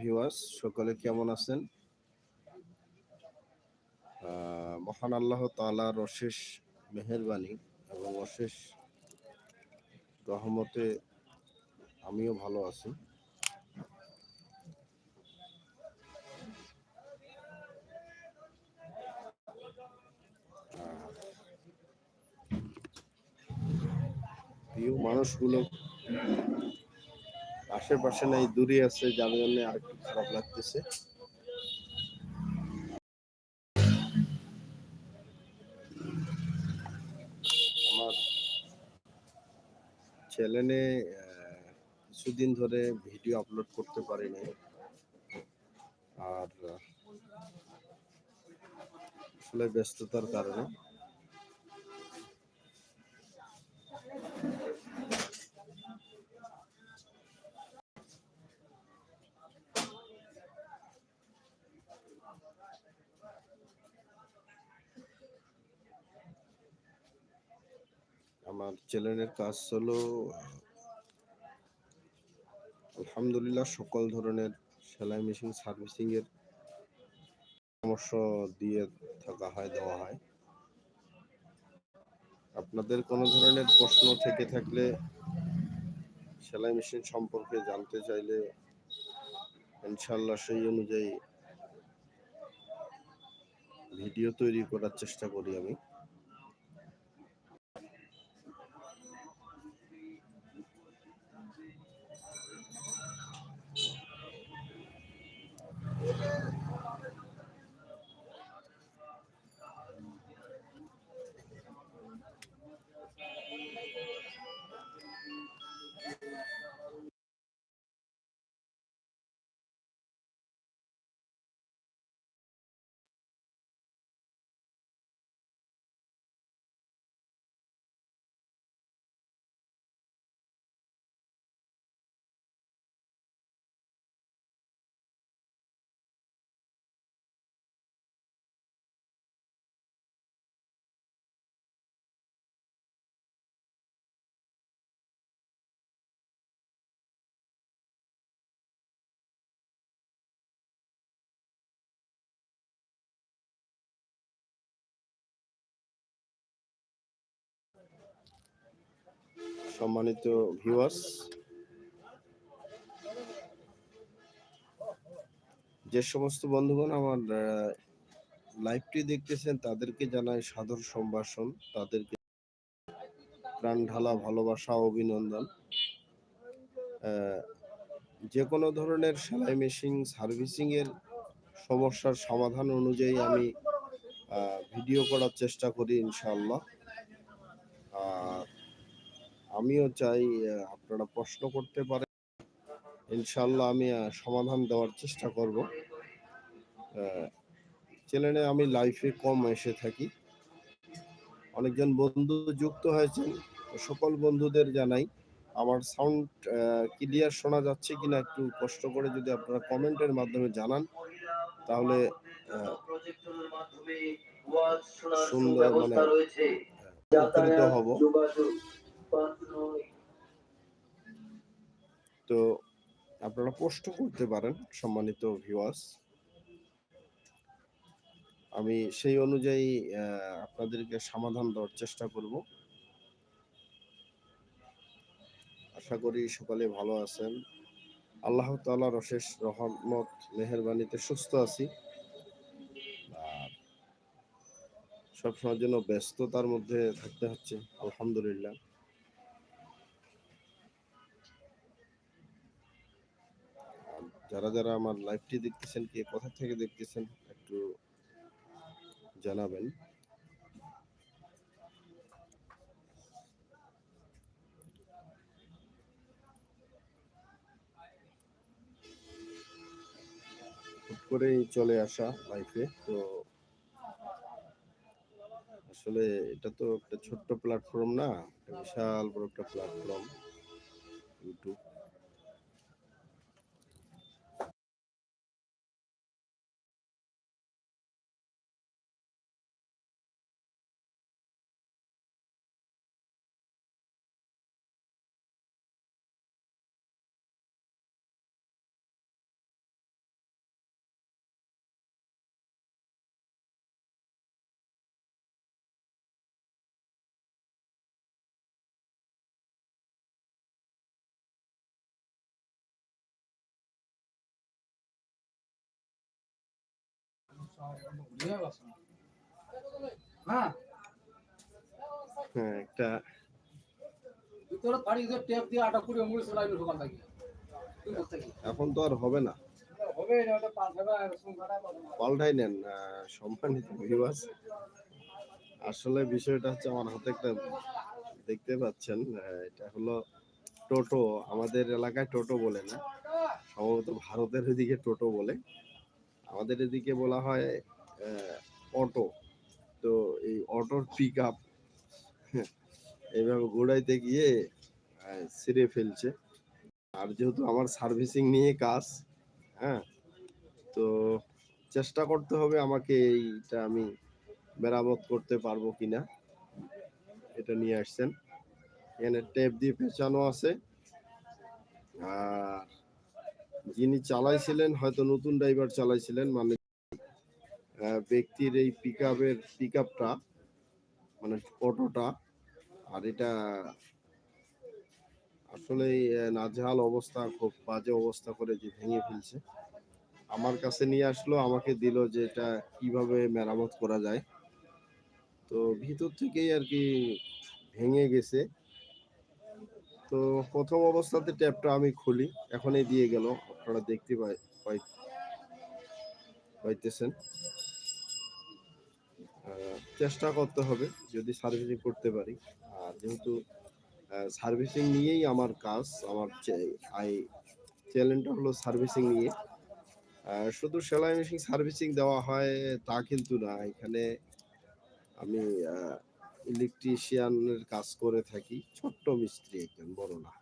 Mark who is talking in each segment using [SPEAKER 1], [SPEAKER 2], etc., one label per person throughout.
[SPEAKER 1] Viewers সকলে কেমন আছেন? মহান আল্লাহ তাআলার অশেষ মেহেরবানি এবং অশেষ রহমতে আমিও ভালো আছি। প্রিয় মানুষগুলো আশেপাশে নাই, দূরে আছে, যার জন্য আর একটু খারাপ লাগতেছে। আমার চ্যানেলে কিছুদিন ধরে ভিডিও আপলোড করতে পারিনি। আর আসলে ব্যস্ততার কারণে। আমার চ্যানেলের কাজ হলো আলহামদুলিল্লাহ সকল ধরনের সেলাই মেশিন সার্ভিসিং এর পরামর্শ দিয়ে থাকা হয়, দেওয়া হয়। আপনাদের কোনো ধরনের প্রশ্ন থেকে থাকলে সেলাই মেশিন সম্পর্কে জানতে চাইলে ইনশাল্লাহ সেই অনুযায়ী ভিডিও তৈরি করার চেষ্টা করি আমি। সম্মানিত ভিউয়ার্স যে সমস্ত বন্ধুগণ আমার লাইভটি দেখতেছেন, তাদেরকে জানাই সাদর সম্ভাষণ, তাদেরকে প্রাণ ঢালা ভালোবাসা, অভিনন্দন। যে কোনো ধরনের সেলাই মেশিন সার্ভিসিং এর সমস্যার সমাধান অনুযায়ী আমি ভিডিও করার চেষ্টা করি, ইনশাআল্লাহ। আমিও চাই আপনারা প্রশ্ন করতে পারেন। ইনশাল্লাহ আমি সমাধান দেওয়ার চেষ্টা করব। চ্যানেলে আমি লাইফে কম এসে থাকি। অনেকজন বন্ধু যুক্ত হয়েছেন সকল বন্ধুদের জানাই। আমার সাউন্ড ক্লিয়ার শোনা যাচ্ছে কিনা একটু কষ্ট করে যদি আপনারা কমেন্টের মাধ্যমে জানান তাহলে সুন্দর মানে উপকৃত হব। তো আপনারা প্রশ্ন করতে পারেন, সম্মানিত ভিউয়ার্স আমি সেই অনুযায়ী আপনাদেরকে সমাধান দেওয়ার চেষ্টা করব। আশা করি সকলে ভালো আছেন। আল্লাহ তাআলার অশেষ রহমত, মেহেরবানিতে সুস্থ আছি। আর সবসময়ের জন্য ব্যস্ততার মধ্যে থাকতে হচ্ছে, আলহামদুলিল্লাহ। যারা যারা আমার লাইভটি দেখতেছেন, কে কোথা থেকে দেখতেছেন, একটু জানাবেন। করেই চলে আসা লাইফে তো আসলে এটা তো একটা ছোট্ট প্ল্যাটফর্ম না বিশাল বড় একটা প্ল্যাটফর্ম ইউটিউব
[SPEAKER 2] কি?
[SPEAKER 1] এখন তো আর হবে না। পাল্টাই নেন সম্মানিত ভিউয়ার্স আসলে বিষয়টা হচ্ছে আমার হাতে একটা দেখতে পাচ্ছেন এটা হলো টোটো। আমাদের এলাকায় টোটো বলে না সম্ভবত ভারতের এদিকে টোটো বলে। আমাদের এদিকে বলা হয় অটো। তো এই অটোর পিক আপ এইভাবে ঘোড়াইতে গিয়ে ছিঁড়ে ফেলছে। আর যেহেতু আমার সার্ভিসিং নিয়ে কাজ হ্যাঁ তো চেষ্টা করতে হবে আমাকে এইটা আমি মেরামত করতে পারব কিনা। এটা নিয়ে আসছেন। এখানে টেপ দিয়ে পেঁচানো আছে। আর যিনি চালাইছিলেন, হয়তো নতুন ড্রাইভার চালাইছিলেন মানে ব্যক্তির এই পিক আপের পিক আপটা মানে অটোটা, আর এটা আসলে নাজেহাল অবস্থা, খুব বাজে অবস্থা করে যে ভেঙে ফেলছে। আমার কাছে নিয়ে আসলো, আমাকে দিল যে এটা কীভাবে মেরামত করা যায়। তো ভিতর থেকেই আর কি ভেঙে গেছে। তো প্রথম অবস্থাতে ট্যাপটা আমি খুলি, এখনই দিয়ে গেল। আপনারা দেখতে পাই, পাই- পাইতেছেন। চেষ্টা করতে হবে যদি সার্ভিসিং করতে পারি। আর যেহেতু সার্ভিসিং নিয়েই আমার কাজ, আমার আই চ্যানেলটা হলো সার্ভিসিং নিয়ে। শুধু সেলাই মেশিন সার্ভিসিং দেওয়া হয় তা কিন্তু না। এখানে আমি ইলেকট্রিশিয়ানের কাজ করে থাকি। ছোট্ট মিস্ত্রি একজন, বড় না।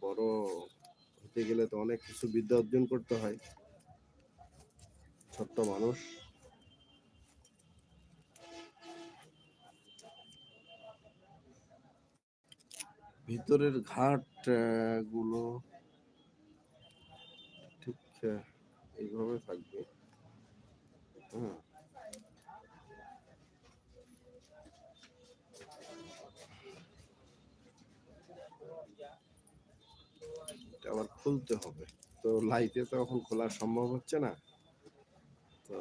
[SPEAKER 1] বড় হতে গেলে তো অনেক কিছু বিদ্যা অর্জন করতে হয়। ছোট্ট মানুষ। ভিতরের ঘাটগুলো ঠিক এইভাবে থাকবে। হ্যাঁ আবার খুলতে হবে। তো লাইটে তো এখন খোলা সম্ভব হচ্ছে না। তো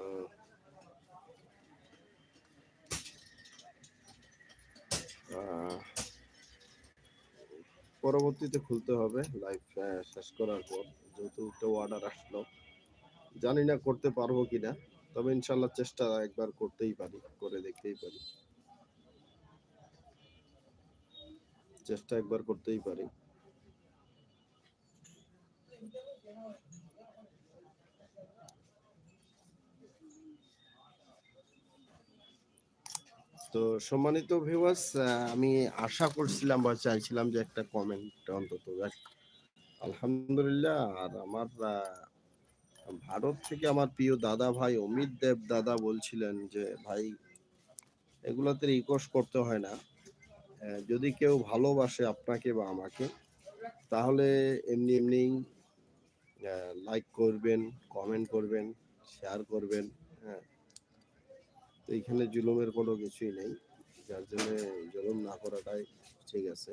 [SPEAKER 1] পরবর্তীতে খুলতে হবে। লাইভ শেষ করার পর যেহেতু একটা অর্ডার আসলো। জানি না করতে পারব কিনা, তবে ইনশাল্লাহ চেষ্টা একবার করতেই পারি, করে দেখতেই পারি। চেষ্টা একবার করতেই পারি। তো সম্মানিত ভিউয়ার্স আমি আশা করছিলাম বা চাইছিলাম যে একটা কমেন্ট অন্তত। আলহামদুলিল্লাহ, আর আমার ভারত থেকে আমার প্রিয় দাদা ভাই অমিত দেব দাদা বলছিলেন যে, ভাই, এগুলোতে রিকোয়েস্ট করতে হয় না যদি কেউ ভালোবাসে আপনাকে বা আমাকে, তাহলে এমনি এমনি লাইক করবেন কমেন্ট করবেন শেয়ার করবেন হ্যাঁ তো এইখানে জুলুমের কোনো কিছুই নেই। যার জন্য জুলুম না করাটাই ঠিক আছে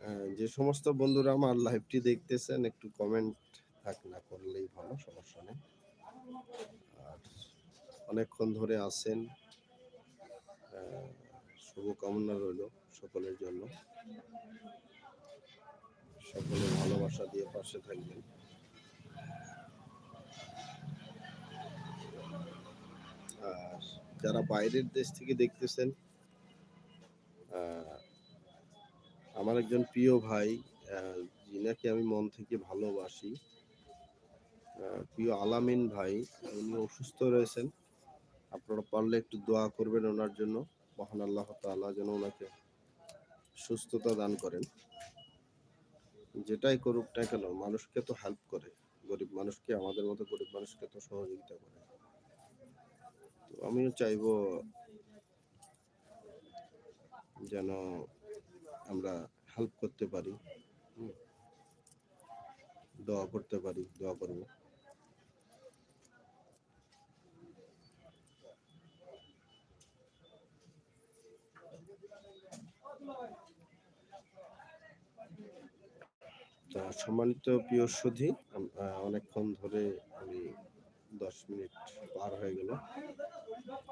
[SPEAKER 1] আহ, যে সমস্ত বন্ধুরা আমার লাইভটি দেখতেছেন একটু কমেন্ট থাক না করলেই ভালো সমস্যা নেই। আর অনেকক্ষণ ধরে আসেন শুভকামনা রইল সকলের জন্য। সকলের ভালোবাসা দিয়ে পাশে থাকবেন। আর যারা বাইরের দেশ থেকে দেখতেছেন আহ, আমার একজন প্রিয় ভাই যিনাকে আমি মন থেকে ভালোবাসি প্রিয় আলামিন ভাই, উনি অসুস্থ রয়েছেন। আপনারা পারলে একটু দোয়া করবেন ওনার জন্য। মহান আল্লাহ তাআলা যেন ওনাকে সুস্থতা দান করেন। যেটাই করুক না কেন, মানুষকে তো হেল্প করে। গরিব মানুষকে, আমাদের মতো গরিব মানুষকে তো সহযোগিতা করে। তো আমিও চাইব যেন আমরা হেল্প করতে পারি দোয়া করতে পারি, দোয়া করব। তা সম্মানিত প্রিয় সুধী অনেকক্ষণ ধরে আমি দশ মিনিট পার হয়ে গেল।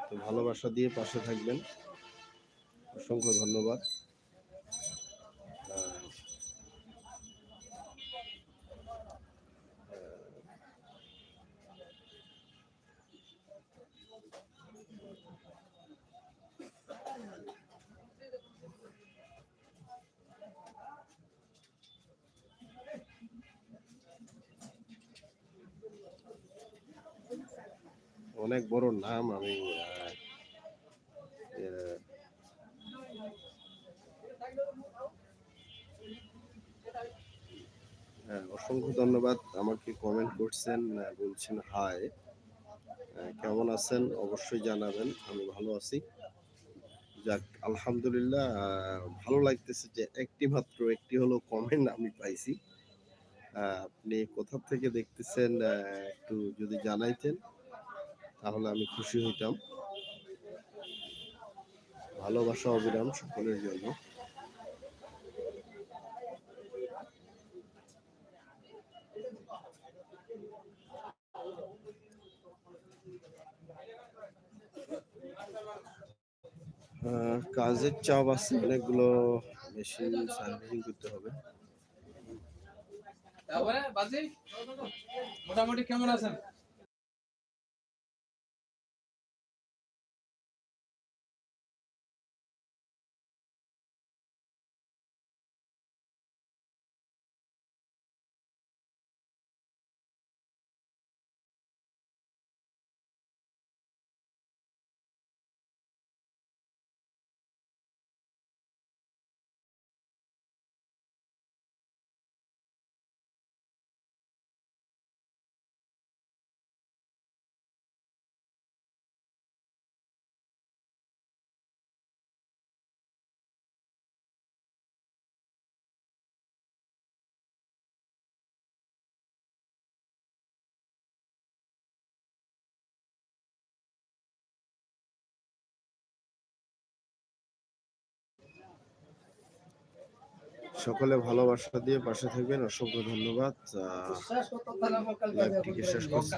[SPEAKER 1] তো ভালোবাসা দিয়ে পাশে থাকবেন। অসংখ্য ধন্যবাদ। অনেক বড় নাম আমি হ্যাঁ অসংখ্য ধন্যবাদ আমাকে কমেন্ট করছেন বলছেন হাই কেমন আছেন? অবশ্যই জানাবেন, আমি ভালো আছি। যাক, আলহামদুলিল্লাহ ভালো লাগতেছে যে একটি মাত্র, একটি হলো কমেন্ট আমি পাইছি। আপনি কোথা থেকে দেখতেছেন একটু যদি জানাইতেন, তাহলে আমি খুশি হইতাম। ভালোবাসা, অবিরাম সকলের জন্য। কাজের চাপ আছে অনেকগুলো মেশিন সার্ভিসিং করতে হবে।
[SPEAKER 2] মোটামুটি কেমন আছেন?
[SPEAKER 1] সকলে ভালোবাসা দিয়ে পাশে থাকবেন। অসংখ্য ধন্যবাদ।
[SPEAKER 2] শেষ
[SPEAKER 1] লাইভটিকে করছি।